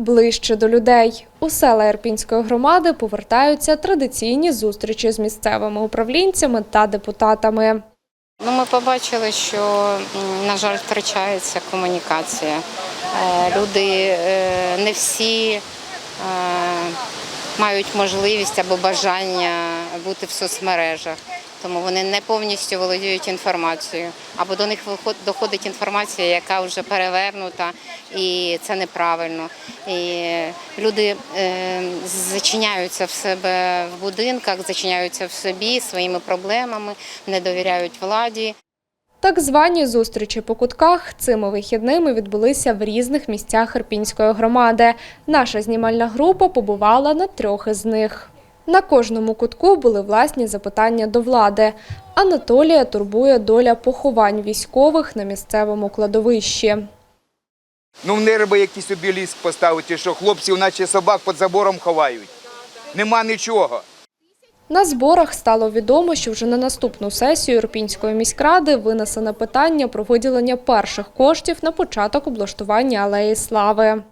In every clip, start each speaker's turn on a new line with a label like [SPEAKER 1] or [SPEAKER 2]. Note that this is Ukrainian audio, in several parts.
[SPEAKER 1] Ближче до людей у села Ірпінської громади повертаються традиційні зустрічі з місцевими управлінцями та депутатами.
[SPEAKER 2] Ну, ми побачили, що, на жаль, втрачається комунікація. Е, Люди е, не всі е, мають можливість або бажання бути в соцмережах, тому вони не повністю володіють інформацією. Або до них доходить інформація, яка вже перевернута, і це неправильно. І люди е, зачиняються в себе в будинках, зачиняються в собі своїми проблемами, не довіряють владі.
[SPEAKER 1] Так звані зустрічі по кутках цими вихідними відбулися в різних місцях Ірпінської громади. Наша знімальна група побувала на трьох із них. На кожному кутку були власні запитання до влади. Анатолія турбує доля поховань військових на місцевому кладовищі.
[SPEAKER 3] Ну, в нерби якийсь обіліск поставити, що хлопців, наче собак під забором ховають. Нема нічого.
[SPEAKER 1] На зборах стало відомо, що вже на наступну сесію Ірпінської міськради винесено питання про виділення перших коштів на початок облаштування алеї слави.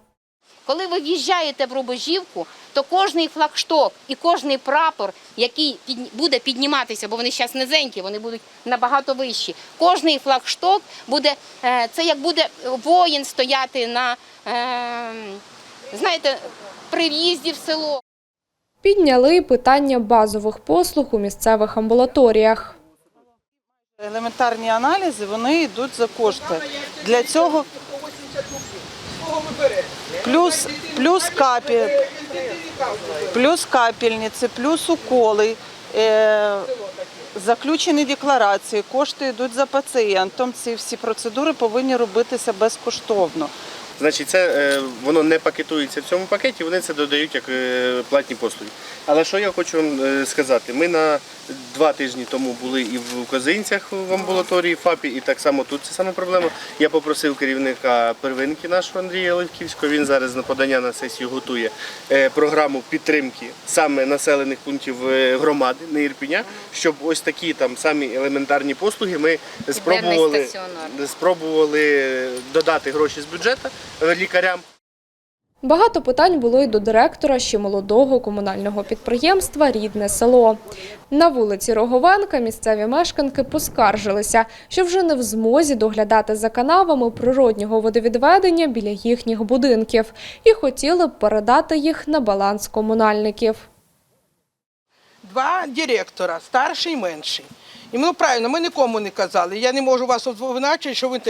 [SPEAKER 4] Коли ви в'їжджаєте в Рубожівку, то кожний флагшток і кожний прапор, який буде підніматися, бо вони зараз низенькі, вони будуть набагато вищі. Кожний флагшток буде, е, це як буде воїн стояти на, е, знаєте, при в'їзді в село.
[SPEAKER 1] Підняли питання базових послуг у місцевих амбулаторіях.
[SPEAKER 5] Елементарні аналізи вони йдуть за кошти. Для цього плюс, плюс капі, плюс капельниці, плюс уколи, е, заключені декларації, кошти йдуть за пацієнтом. Ці всі процедури повинні робитися безкоштовно.
[SPEAKER 6] Значить, це е, воно не пакетується в цьому пакеті, вони це додають як е, платні послуги. Але що я хочу вам сказати, ми на два тижні тому були і в Козинцях в амбулаторії ФАПі, і так само тут це саме проблема. Я попросив керівника первинки нашого Андрія Левківського. Він зараз на подання на сесію готує е, програму підтримки саме населених пунктів е, громади, не Ірпіня, щоб ось такі там самі елементарні послуги ми спробували спробували додати гроші з бюджету лікарям.
[SPEAKER 1] Багато питань було й до директора ще молодого комунального підприємства Рідне село. На вулиці Роговенка місцеві мешканки поскаржилися, що вже не в змозі доглядати за канавами природнього водовідведення біля їхніх будинків і хотіли б передати їх на баланс комунальників.
[SPEAKER 7] два директора, старший і менший. І ну правильно, ми нікому не казали. Я не можу вас обвинувачити, що ви.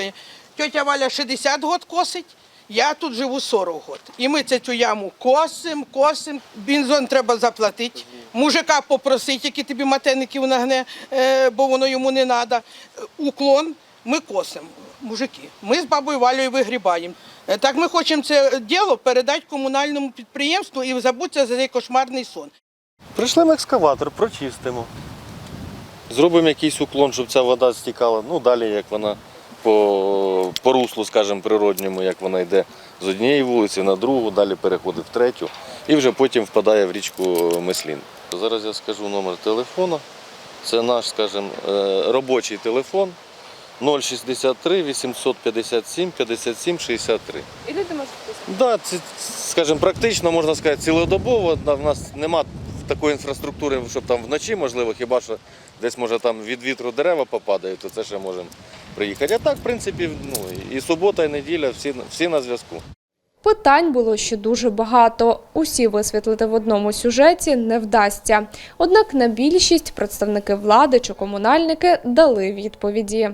[SPEAKER 7] Тетя Валя 60 років косить, я тут живу 40 років. І ми це цю яму косим, косим, бензон треба заплатити. Мужика попросити, який тобі матенників нагне, е, бо воно йому не треба. Уклон, ми косимо. Мужики, ми з бабою Валею вигрібаємо. Е, Так ми хочемо це діло передати комунальному підприємству і забутися за цей кошмарний сон.
[SPEAKER 8] Прийшли екскаватор, прочистимо. Зробимо якийсь уклон, щоб ця вода стікала. Ну, далі, як вона по, по руслу, скажімо, природньому, як вона йде з однієї вулиці на другу, далі переходить в третю і вже потім впадає в річку Мислін. Зараз я скажу номер телефону. Це наш, скажімо, е, робочий телефон 063 857 57 63.
[SPEAKER 1] І люди можуть
[SPEAKER 8] Да, це, скажімо, практично можна сказати, цілодобово. В нас нема такої інфраструктури, щоб там вночі, можливо, хіба що десь може там від вітру дерева попадають, то це ще можемо приїхати. А так, в принципі, ну, і субота, і неділя, всі, всі на зв'язку.
[SPEAKER 1] Питань було ще дуже багато. Усі висвітлити в одному сюжеті не вдасться. Однак на більшість представники влади чи комунальники дали відповіді.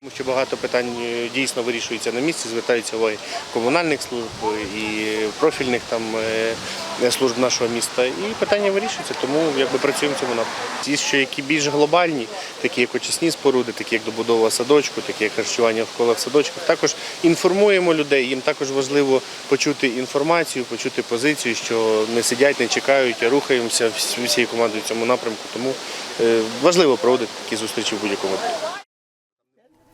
[SPEAKER 6] Тому що багато питань е, дійсно вирішується на місці, звертаються уваги комунальних служб і профільних там е, служб нашого міста. І питання вирішуються, тому якби працюємо в цьому напрямку. Ті, що які більш глобальні, такі як очисні споруди, такі як добудова садочку, такі як харчування в школах, садочках, також інформуємо людей. Їм також важливо почути інформацію, почути позицію, що не сидять, не чекають, а рухаємося всією командою в цьому напрямку. Тому е, важливо проводити такі зустрічі в будь-якому.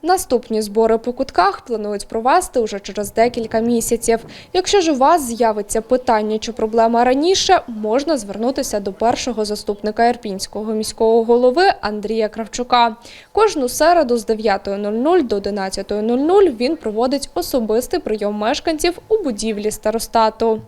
[SPEAKER 1] Наступні збори по кутках планують провести уже через декілька місяців. Якщо ж у вас з'явиться питання чи проблема раніше, можна звернутися до першого заступника Ірпінського міського голови Андрія Кравчука. Кожну середу з 9.00 до 11.00 він проводить особистий прийом мешканців у будівлі старостату.